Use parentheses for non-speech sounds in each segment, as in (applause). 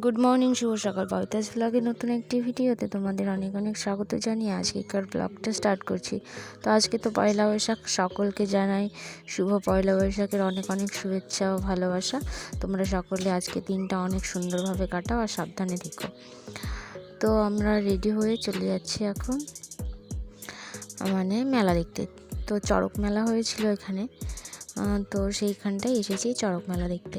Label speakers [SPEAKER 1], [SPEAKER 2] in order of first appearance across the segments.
[SPEAKER 1] Good morning শুভ সকাল। পবিতাস ব্লগের নতুন একটি ভিডিওতে তোমাদের অনেক অনেক স্বাগত জানিয়ে আজকেকার ব্লগটা স্টার্ট করছি। তো আজকে তো পয়লা বৈশাখ, সকলকে জানাই শুভ পয়লা বৈশাখের অনেক অনেক শুভেচ্ছা ও ভালোবাসা। তোমরা সকলে আজকে দিনটা অনেক সুন্দরভাবে কাটাও আর সাবধানে থেকো। তো আমরা রেডি হয়ে চলে যাচ্ছি এখন মানে মেলা দেখতে। তো চড়ক মেলা হয়েছিল এখানে। তো সেইখানটায় এসেছি চড়ক মেলা দেখতে।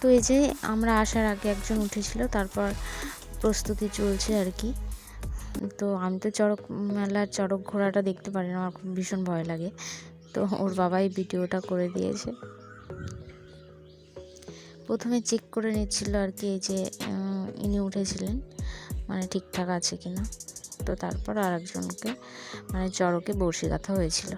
[SPEAKER 1] তো এই যে আমরা আসার আগে একজন উঠেছিল, তারপর প্রস্তুতি চলছে আর কি। তো আমি তো চড়ক মেলার চড়ক ঘোড়াটা দেখতে পারি না আমার ভীষণ ভয় লাগে। তো ওর বাবাই ভিডিওটা করে দিয়েছে। প্রথমে চেক করে নিচ্ছিল আর কি এই যে ইনি উঠেছিলেন মানে ঠিকঠাক আছে কিনা। তো তারপর আর একজনকে মানে চড়কে বড়শি গাঁথা হয়েছিল।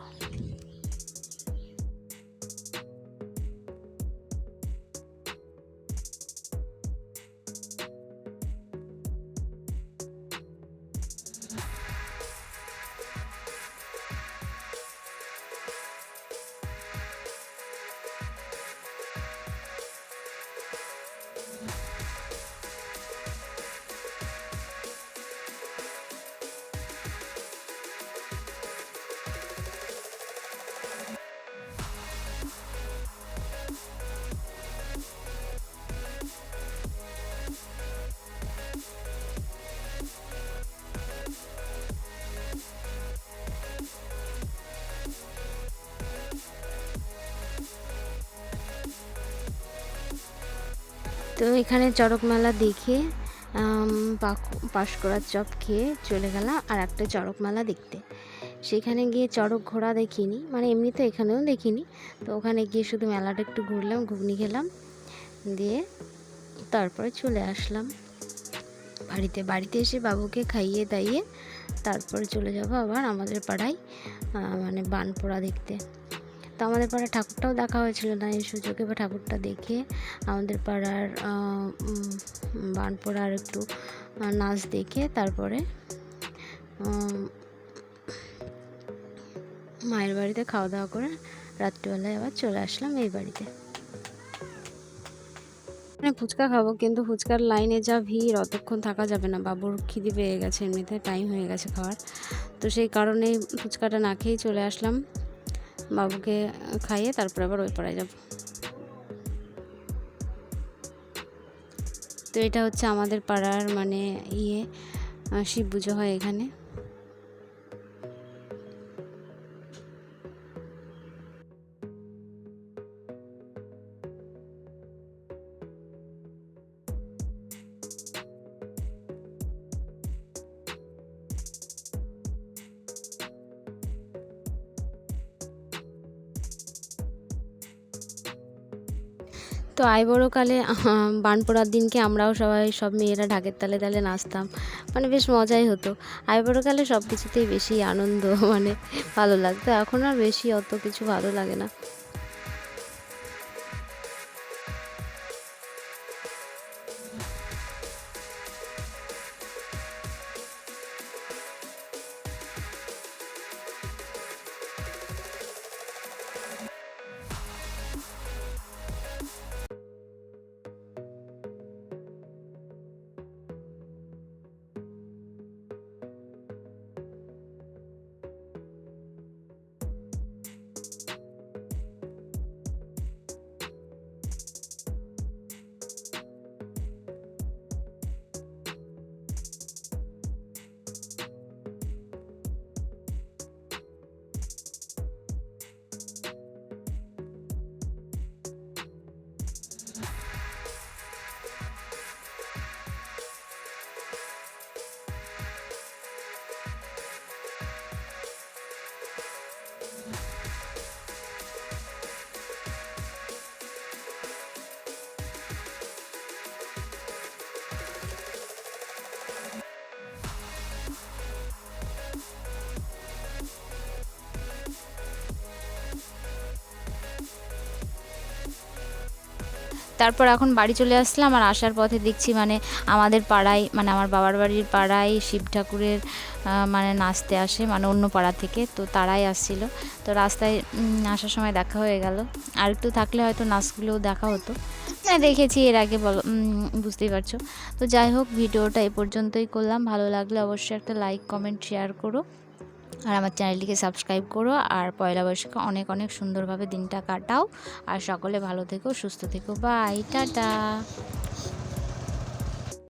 [SPEAKER 1] তো এখানে চড়ক মেলা দেখে পাঁশকুড়ার চপ খেয়ে চলে গেলাম আর একটা চড়ক মেলা দেখতে। সেখানে গিয়ে চড়ক ঘোড়া দেখিনি মানে এমনি তো এখানেও দেখিনি। তো ওখানে গিয়ে শুধু মেলাটা একটু ঘুরলাম, ঘুগনি খেলাম, দিয়ে তারপরে চলে আসলাম। বাড়িতে বাড়িতে এসে বাবুকে খাইয়ে দাইয়ে তারপরে চলে যাব আবার আমাদের পাড়ায় মানে বানপোড়া দেখতে। তো আমাদের পাড়ার ঠাকুরটাও দেখা হয়েছিল না এই সুযোগে বা ঠাকুরটা দেখে আমাদের পাড়ার বানপোড়ার একটু নাচ দেখে তারপরে মায়ের বাড়িতে খাওয়া দাওয়া করে রাত্রিবেলায় আবার চলে আসলাম এই বাড়িতে। মানে ফুচকা খাব, কিন্তু ফুচকার লাইনে যা ভিড়, অতক্ষণ থাকা যাবে না। বাবুর খিদে পেয়ে গেছে, এমনিতে টাইম হয়ে গেছে খাওয়ার। তো সেই কারণেই ফুচকাটা না খেয়েই চলে আসলাম। বাবুকে খাইয়ে তারপরে আবার ওই পাড়ায় যাব। তো এটা হচ্ছে আমাদের পাড়ার মানে ইয়ে শিব পুজো হয় এখানে। তো আইবড়োকালে বানপোড়ার দিনকে আমরাও সবাই সব মেয়েরা ঢাকের তালে তালে নাচতাম। মানে বেশ মজাই হতো। আইবড়োকালে সব কিছুতেই বেশি আনন্দ (laughs) মানে ভালো লাগতো। এখন আর বেশি অত কিছু ভালো লাগে না।
[SPEAKER 2] তারপর এখন বাড়ি চলে আসলাম আর আসার পথে দেখছি মানে আমাদের পাড়ায় মানে আমার বাবার বাড়ির পাড়ায় শিব ঠাকুরের মানে নাচতে আসে মানে অন্য পাড়া থেকে, তো তারাই আসছিল। তো রাস্তায় আসার সময় দেখা হয়ে গেল। আর একটু থাকলে হয়তো নাচগুলোও দেখা হতো। হ্যাঁ দেখেছি এর আগে বলো বুঝতেই পারছ। তো যাই হোক, ভিডিওটা এ পর্যন্তই করলাম। ভালো লাগলে অবশ্যই একটা লাইক কমেন্ট শেয়ার করো। আর আমার চ্যানেলটিকে সাবস্ক্রাইব করো আর পয়লা বৈশাখে অনেক অনেক সুন্দরভাবে দিনটা কাটাও। আর সকলে ভালো থেকো, সুস্থ থেকো। Bye, tata.